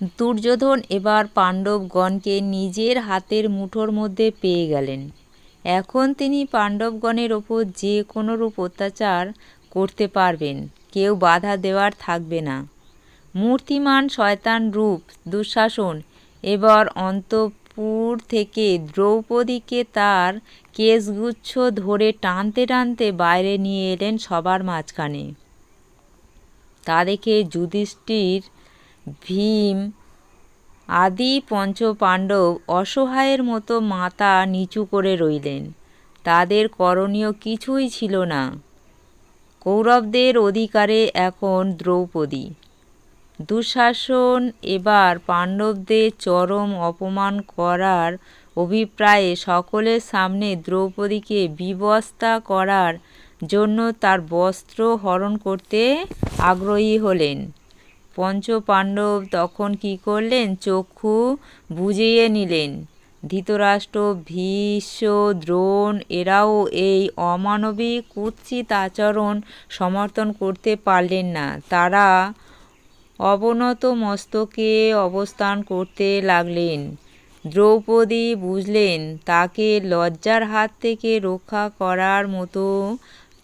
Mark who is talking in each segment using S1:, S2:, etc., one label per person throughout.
S1: দুর্যোধন এবার পাণ্ডবগণকে নিজের হাতের মুঠোর মধ্যে পেয়ে গেলেন। এখন তিনি পাণ্ডবগণের ওপর যে কোনো রূপ অত্যাচার করতে পারবেন, কেউ বাধা দেওয়ার থাকবে না। মূর্তিমান শয়তান রূপ, দুঃশাসন, এবার অন্তপুর থেকে দ্রৌপদীকে তার কেশগুচ্ছ ধরে টানতে টানতে বাইরে নিয়ে এলেন সবার মাঝখানে। তা দেখে যুধিষ্ঠির ভীম, আদি পঞ্চপাণ্ডব অসহায়ের মতো মাথা নিচু করে রইলেন। তাদের করণীয় কিছুই ছিল না। কৌরবদের অধিকারে এখন দ্রৌপদী। দুঃশাসন এবার পাণ্ডবদের চরম অপমান করার অভিপ্রায়ে সকলের সামনে দ্রৌপদীকে বিবস্তা করার জন্য তার বস্ত্র হরণ করতে আগ্রহী হলেন। পঞ্চপাণ্ডব তখন কি করলেন? চক্ষু বুঝিয়ে নিলেন। ধৃতরাষ্ট্র, ভীষ্ম, দ্রোণ, এরাও এই অমানবিক কুৎসিত আচরণ সমর্থন করতে পারলেন না। তারা অবনত মস্তকে অবস্থান করতে লাগলেন। দ্রৌপদী বুঝলেন, তাকে লজ্জার হাত থেকে রক্ষা করার মতো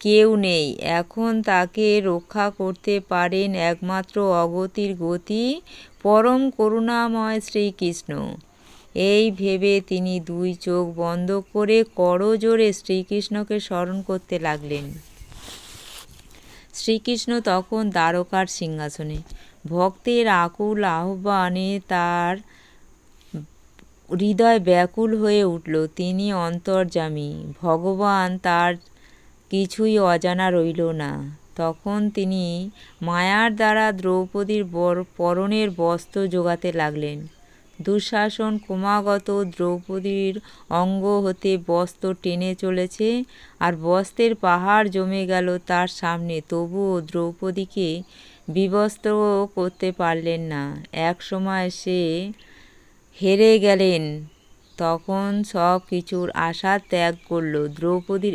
S1: কেউ নেই। এখন তাকে রক্ষা করতে পারেন একমাত্র অগতির গতি, পরম করুণাময় শ্রীকৃষ্ণ। এই ভেবে তিনি দুই চোখ বন্ধ করে করজোরে শ্রীকৃষ্ণকে স্মরণ করতে লাগলেন। শ্রীকৃষ্ণ তখন দ্বারকার সিংহাসনে। ভক্তের আকুল আহ্বানে তার হৃদয় ব্যাকুল হয়ে উঠল। তিনি অন্তর্যামী। ভগবান তার কিছুই অজানা রইল না। তখন তিনি মায়ার দ্বারা দ্রৌপদীর বর, পরনের বস্ত্র জোগাতে লাগলেন। দুঃশাসন ক্রমাগত দ্রৌপদীর অঙ্গ হতে বস্ত্র টেনে চলেছে আর বস্ত্রের পাহাড় জমে গেল তার সামনে। তবুও দ্রৌপদীকে বিবস্ত্র করতে পারলেন না। এক সময় সে হেরে গেলেন, তখন সব কিছুর আশা ত্যাগ করল। দ্রৌপদীর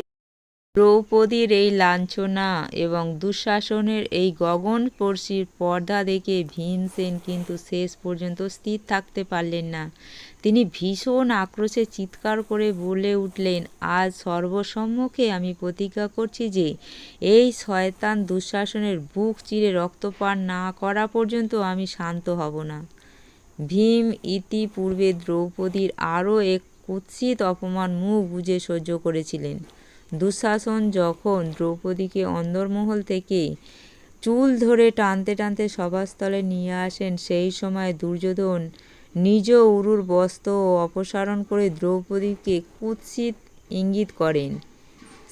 S1: দ্রৌপদীর এই লাঞ্ছনা এবং দুঃশাসনের এই গগনস্পর্শীর পর্দা দেখে ভীমসেন কিন্তু শেষ পর্যন্ত স্থির থাকতে পারলেন না। তিনি ভীষণ আক্রোশে চিৎকার করে বলে উঠলেন, আজ সর্বসম্মুখে আমি প্রতিজ্ঞা করছি যে, এই শয়তান দুঃশাসনের বুক চিরে রক্তপান না করা পর্যন্ত আমি শান্ত হব না। ভীম ইতিপূর্বে দ্রৌপদীর আরও এক কুৎসিত অপমান মুখ বুঝে সহ্য করেছিলেন। দুঃশাসন যখন দ্রৌপদীকে অন্দরমহল থেকে চুল ধরে টানতে টানতে সভাস্থলে নিয়ে আসেন, সেই সময় দুর্যোধন নিজ উরুর বস্ত্র অপসারণ করে দ্রৌপদীকে কুৎসিত ইঙ্গিত করেন।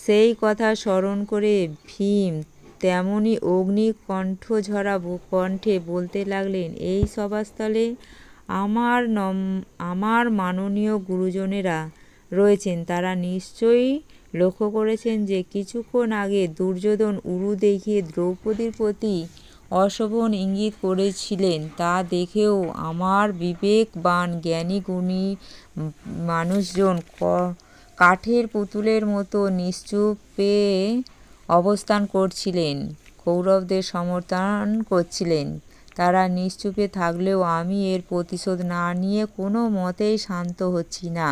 S1: সেই কথা স্মরণ করে ভীম তেমনি অগ্নি কণ্ঠঝরা কণ্ঠে বলতে লাগলেন, এই সভাস্থলে আমার নম, আমার মাননীয় গুরুজনেরা রয়েছেন, তারা নিশ্চয়ই লক্ষ্য করেছেন যে কিছুক্ষণ আগে দুর্যোধন উরু দেখিয়ে দ্রৌপদীর প্রতি অশোভন ইঙ্গিত করেছিলেন। তা দেখেও আমার বিবেকবান, জ্ঞানী, গুণী মানুষজন কাঠের পুতুলের মতো নিশ্চুপে অবস্থান করছিলেন, কৌরবদের সমর্থন করছিলেন। তারা নিশ্চুপে থাকলেও আমি এর প্রতিশোধ না নিয়ে কোনো মতেই শান্ত হচ্ছি না।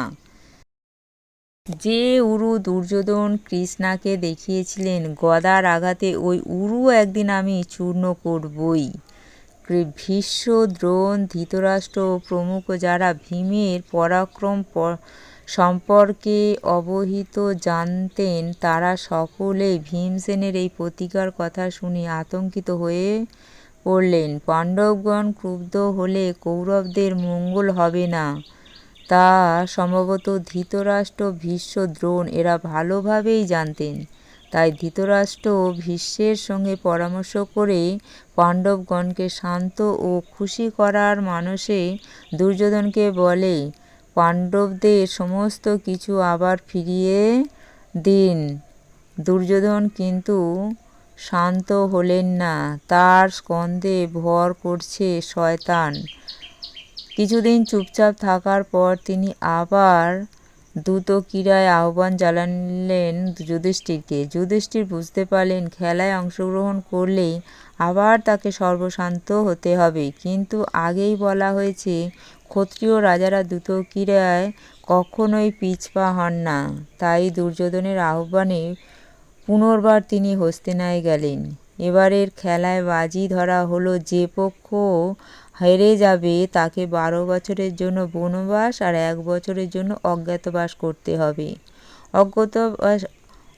S1: যে উরু দুর্যোধন কৃষ্ণাকে দেখিয়েছিলেন, গদার আঘাতে ওই উরু একদিন আমি চূর্ণ করবই। ভীষ্ম, দ্রোণ, ধৃতরাষ্ট্র প্রমুখ যারা ভীমের পরাক্রম সম্পর্কে অবহিত জানতেন, তারা সকলেই ভীমসেনের এই প্রতিকার কথা শুনে আতঙ্কিত হয়ে পড়লেন। পাণ্ডবগণ ক্রুদ্ধ হলে কৌরবদের মঙ্গল হবে না। তা সম্ভবত ধৃতরাষ্ট্র ভীষ্ম দ্রোণ এরা ভালোভাবেই জানতেন। তাই ধৃতরাষ্ট্র ভীষ্মের সঙ্গে পরামর্শ করে পাণ্ডবগণকে শান্ত ও খুশি করার মানসে দুর্যোধনকে বলে, পাণ্ডবদের সমস্ত কিছু আবার ফিরিয়ে দিন। দুর্যোধন কিন্তু শান্ত হলেন না। তার স্কন্ধে ভর করছে শয়তান। কিছুদিন চুপচাপ থাকার পর তিনি আবার দ্রুত ক্রীড়ায় আহ্বান জানালেন যুধিষ্ঠিরকে। যুধিষ্ঠির বুঝতে পারলেন, খেলায় অংশগ্রহণ করলেই আবার তাকে সর্বশান্ত হতে হবে। কিন্তু আগেই বলা হয়েছে, ক্ষত্রিয় রাজারা দ্রুতক্রিয়ায় কখনোই পিছপা হন না। তাই দুর্যোধনের আহ্বানে পুনর্বার তিনি হস্তিনায় গেলেন। এবারের খেলায় বাজি ধরা হলো যে পক্ষ হেরে যাবে, তাকে বারো বছরের জন্য বনবাস আর এক বছরের জন্য অজ্ঞাতবাস করতে হবে। অজ্ঞাতবাস,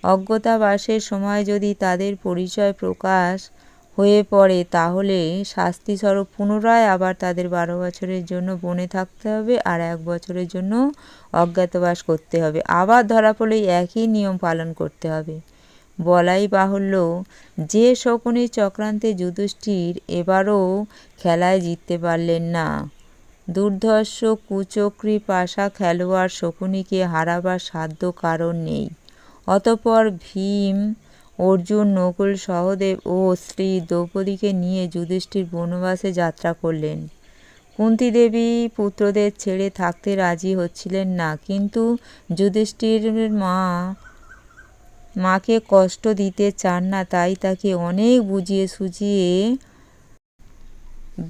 S1: অজ্ঞতাবাসের সময় যদি তাদের পরিচয় প্রকাশ হয়ে পড়ে, তাহলে শাস্তিস্বরূপ পুনরায় আবার তাদের বারো বছরের জন্য বনে থাকতে হবে আর এক বছরের জন্য অজ্ঞাতবাস করতে হবে। আবার ধরা পড়লে একই নিয়ম পালন করতে হবে। বলাই বাহুল্য, যে শকুনি চক্রান্তে যুধিষ্ঠির এবারও খেলায় জিততে পারলেন না। দুর্ধর্ষ কুচক্রি পাশা খেলোয়াড় শকুনিকে হারাবার সাধ্য কারণ নেই। অতপর ভীম, অর্জুন, নকুল, সহদেব ও শ্রী দ্রৌপদীকে নিয়ে যুধিষ্ঠির বনবাসে যাত্রা করলেন। কুন্তী দেবী পুত্রদের ছেড়ে থাকতে রাজি হচ্ছিলেন না, কিন্তু যুধিষ্ঠির মা মাকে কষ্ট দিতে চান না, তাই তাকে অনেক বুঝিয়ে সুঝিয়ে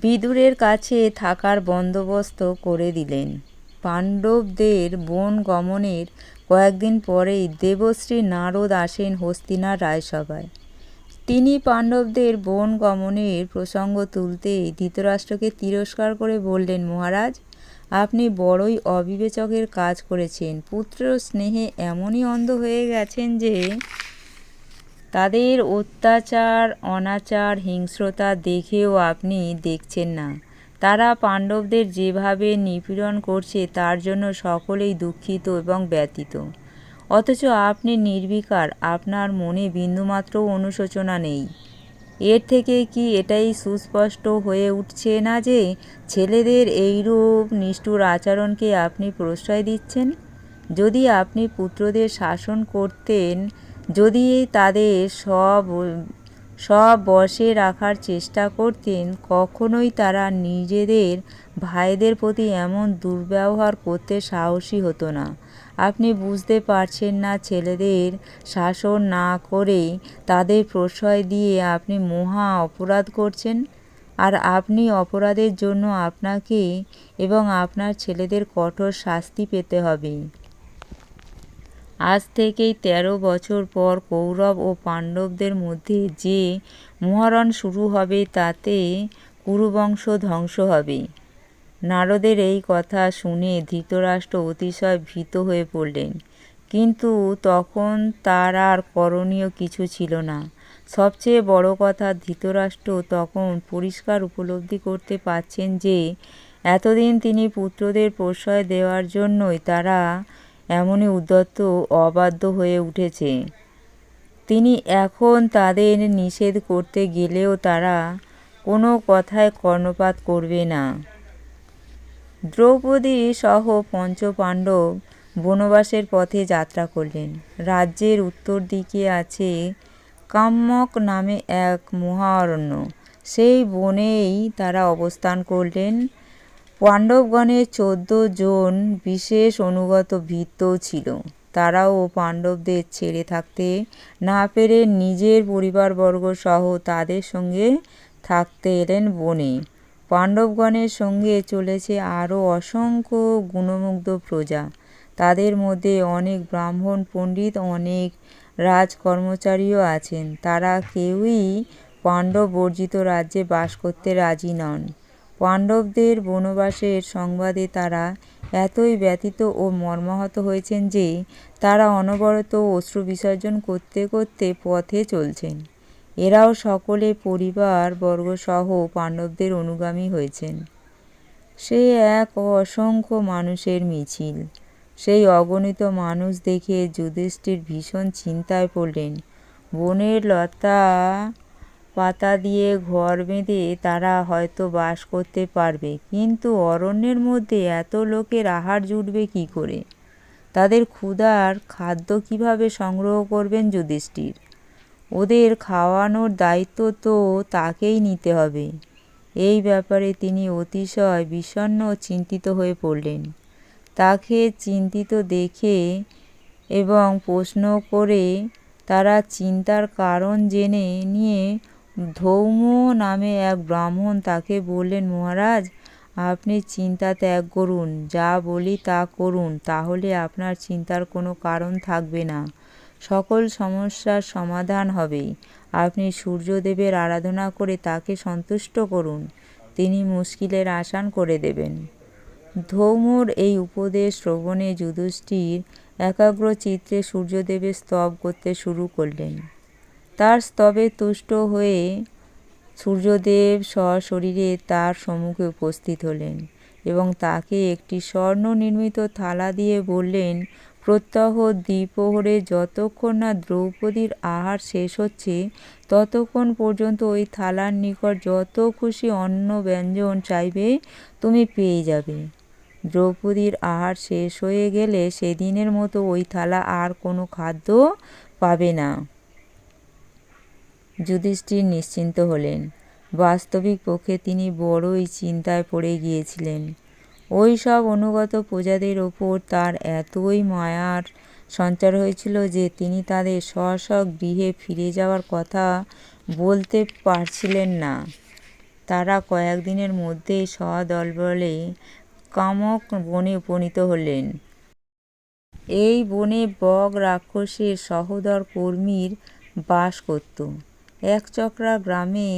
S1: বিদুরের কাছে থাকার বন্দোবস্ত করে দিলেন। পাণ্ডবদের বন গমনের কয়েকদিন পরেই দেবশ্রী নারদ আসেন হস্তিনার রায়সভায়। তিনি পাণ্ডবদের বন গমনের প্রসঙ্গ তুলতে ধৃতরাষ্ট্রকে তিরস্কার করে বললেন, মহারাজ আপনি বড়ই অবিবেচকের কাজ করেছেন। পুত্র স্নেহে এমনই অন্ধ হয়ে গেছেন যে তাদের অত্যাচার, অনাচার, হিংস্রতা দেখেও আপনি দেখছেন না। তারা পাণ্ডবদের যেভাবে নিপীড়ন করছে, তার জন্য সকলেই দুঃখিত এবং ব্যতীত অথচ আপনি নির্বিকার, আপনার মনে বিন্দুমাত্র অনুশোচনা নেই। এর থেকে কি এটাই সুস্পষ্ট হয়ে উঠছে না যে ছেলেদের এইরূপ নিষ্ঠুর আচরণকে আপনি প্রশ্রয় দিচ্ছেন? যদি আপনি পুত্রদের শাসন করতেন, যদি তাদের সব সব বসে রাখার চেষ্টা করতেন, কখনোই তারা নিজেদের ভাইদের প্রতি এমন দুর্ব্যবহার করতে সাহসী হতো না। আপনি বুঝতে পারছেন না ছেলেদের শাসন না করে তাদের প্রশ্রয় দিয়ে আপনি মহা অপরাধ করছেন। আর আপনি অপরাধের জন্য আপনাকে এবং আপনার ছেলেদের কঠোর শাস্তি পেতে হবে। আজ থেকেই তেরো বছর পর কৌরব ও পাণ্ডবদের মধ্যে যে মহারণ শুরু হবে তাতে কুরুবংশ ধ্বংস হবে। নারদের এই কথা শুনে ধৃতরাষ্ট্র অতিশয় ভীত হয়ে পড়লেন। কিন্তু তখন তার আর করণীয় কিছু ছিল না। সবচেয়ে বড় কথা, ধৃতরাষ্ট্র তখন পরিষ্কার উপলব্ধি করতে পারছেন যে, এতদিন তিনি পুত্রদের প্রশ্রয় দেওয়ার জন্যই তারা এমনই উদ্যত্ত অবাধ্য হয়ে উঠেছে। তিনি এখন তাদের নিষেধ করতে গেলেও তারা কোনো কথায় কর্ণপাত করবে না। দ্রৌপদী সহ পঞ্চপাণ্ডব বনবাসের পথে যাত্রা করলেন। রাজ্যের উত্তর দিকে আছে কাম্যক নামে এক মহারণ্য। সেই বনেই তারা অবস্থান করলেন। পাণ্ডবগণের চোদ্দ জন বিশেষ অনুগত ভৃত্যও ছিল। তারাও পাণ্ডবদের ছেড়ে থাকতে না পেরে নিজের পরিবারবর্গ সহ তাদের সঙ্গে থাকতে এলেন বনে। পাণ্ডবগণের সঙ্গে চলেছে আরও অসংখ্য গুণমুগ্ধ প্রজা। তাদের মধ্যে অনেক ব্রাহ্মণ পণ্ডিত, অনেক রাজকর্মচারীও আছেন। তারা কেউই পাণ্ডব বর্জিত রাজ্যে বাস করতে রাজি নন। পাণ্ডবদের বনবাসের সংবাদে তারা এতই ব্যথিত ও মর্মাহত হয়েছেন যে তারা অনবরত অশ্রু বিসর্জন করতে করতে পথে চলছেন। এরাও সকলে পরিবার বর্গসহ পাণ্ডবদের অনুগামী হয়েছেন। সে এক অসংখ্য মানুষের মিছিল। সেই অগণিত মানুষ দেখে যুধিষ্ঠির ভীষণ চিন্তায় পড়লেন। বনের লতা পাতা দিয়ে ঘর বেঁধে তারা হয়তো বাস করতে পারবে, কিন্তু অরণ্যের মধ্যে এত লোকের আহার জুটবে কি করে? তাদের ক্ষুধার খাদ্য কীভাবে সংগ্রহ করবেন যুধিষ্ঠির? ওদের খাওয়ানোর দায়িত্ব তো তাকেই নিতে হবে। এই ব্যাপারে তিনি অতিশয় বিষণ্ন চিন্তিত হয়ে পড়লেন। তাকে চিন্তিত দেখে এবং প্রশ্ন করে তারা চিন্তার কারণ জেনে নিয়ে ধৌম নামে এক ব্রাহ্মণ তাকে বললেন, মহারাজ, আপনি চিন্তা ত্যাগ করুন, যা বলি তা করুন, তাহলে আপনার চিন্তার কোনো কারণ থাকবে না। সকল সমস্যার সমাধান হবে আপনি সূর্যদেবের আরাধনা করে তাকে সন্তুষ্ট করুন। তিনি মুশকিলের আসান করে দেবেন। ধৌমর এই উপদেশ শ্রবণে যুধিষ্ঠির একাগ্র চিত্রে সূর্যদেবের স্তব করতে শুরু করলেন। তার স্তবে তুষ্ট হয়ে সূর্যদেব সশরীরে তার সম্মুখে উপস্থিত হলেন এবং তাকে একটি স্বর্ণ নির্মিত থালা দিয়ে বললেন প্রত্যহ দ্বিপ্রহরে যতক্ষণ না দ্রৌপদীর আহার শেষ হচ্ছে, ততক্ষণ পর্যন্ত ওই থালার নিকট যত খুশি অন্ন ব্যঞ্জন চাইবে, তুমি পেয়ে যাবে। দ্রৌপদীর আহার শেষ হয়ে গেলে সেদিনের মতো ওই থালা আর কোনো খাদ্য পাবে না। যুধিষ্ঠির নিশ্চিন্ত হলেন। বাস্তবিক পক্ষে তিনি বড়ই চিন্তায় পড়ে গিয়েছিলেন। ওই সব অনুগত প্রজাদের ওপর তার এতই মায়ার সঞ্চার হয়েছিল যে তিনি তাদের স্ব স্ব গৃহে ফিরে যাওয়ার কথা বলতে পারছিলেন না। তারা কয়েকদিনের মধ্যেই সদলবলে কামক বনে উপনীত হলেন। এই বনে বগ রাক্ষসের সহোদর কর্মীর বাস করত। একচক্রা গ্রামে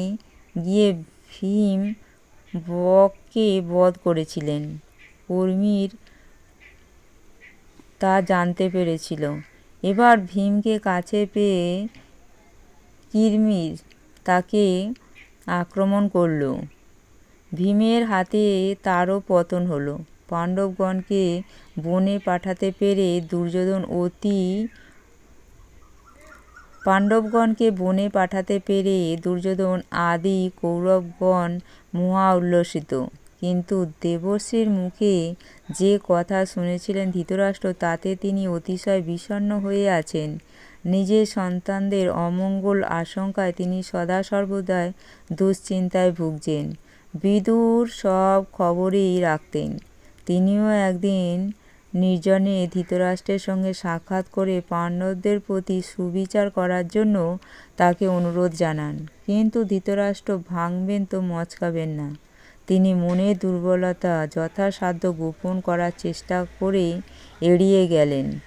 S1: গিয়ে ভীম বককে বধ করেছিলেন। কর্মীর তা জানতে পেরেছিল। এবার ভীমকে কাছে পেয়ে কিরমির তাকে আক্রমণ করল। ভীমের হাতে তারও পতন হলো। পাণ্ডবগণকে বনে পাঠাতে পেরে দুর্যোধন অতি পাণ্ডবগণকে বনে পাঠাতে পেরে দুর্যোধন আদি কৌরবগণ মহা উল্লসিত। কিন্তু দেবশ্রীর মুখে যে কথা শুনেছিলেন ধৃতরাষ্ট্র, তাতে তিনি অতিশয় বিষণ্ণ হয়ে আছেন। নিজের সন্তানদের অমঙ্গল আশঙ্কায় তিনি সদা সর্বদাই দুশ্চিন্তায় ভুগছেন। বিদুর সব খবরেই রাখতেন। তিনিও একদিন নির্জনে ধৃতরাষ্ট্রের সঙ্গে সাক্ষাৎ করে পাণ্ডবদের প্রতি সুবিচার করার জন্য তাকে অনুরোধ জানান। কিন্তু ধৃতরাষ্ট্র ভাঙবেন তো মচকাবেন না। তিনি মনের দুর্বলতা যথাসাধ্য গোপন করার চেষ্টা করে এড়িয়ে গেলেন।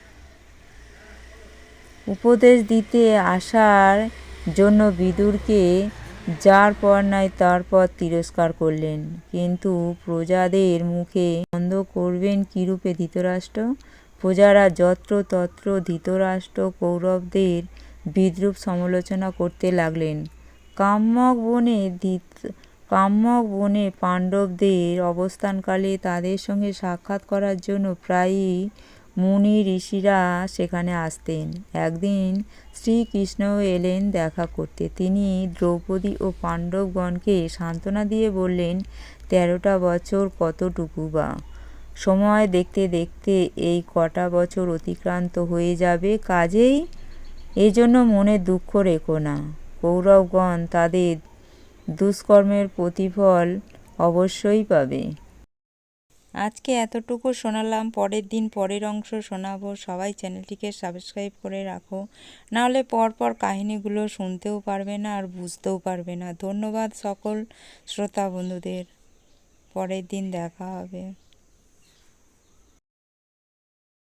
S1: উপদেশ দিতে আসার জন্য বিদুরকে যার পর নাই তার পর তিরস্কার করলেন। কিন্তু প্রজাদের মুখে বন্ধ করবেন কীরূপে ধৃতরাষ্ট্র? প্রজারা যত্র তত্র ধৃতরাষ্ট্র কৌরবদের বিদ্রুপ সমালোচনা করতে লাগলেন। কাম্যক বনে কাম্যক বনে পাণ্ডবদের অবস্থানকালে তাদের সঙ্গে সাক্ষাৎ করার জন্য প্রায়ই মুনি ঋষিরা সেখানে আসতেন। একদিন শ্রীকৃষ্ণ এলেন দেখা করতে। তিনি দ্রৌপদী ও পাণ্ডবগণকে সান্ত্বনা দিয়ে বললেন, তেরোটা বছর কতটুকু বা? সময় দেখতে দেখতে এই কটা বছর অতিক্রান্ত হয়ে যাবে কাজেই? এই জন্য মনে দুঃখ রেখো না। কৌরবগণ তাদের দুষ্কর্মের প্রতিফল অবশ্যই পাবে। আজকে এতটুকু শোনালাম, পরের দিন পরের অংশ শোনাবো। সবাই চ্যানেলটিকে সাবস্ক্রাইব করে রাখো। নাহলে পরপর কাহিনিগুলো শুনতেও পারবে না আর বুঝতেও পারবে না। ধন্যবাদ সকল শ্রোতা বন্ধুদের। পরের দিন দেখা হবে।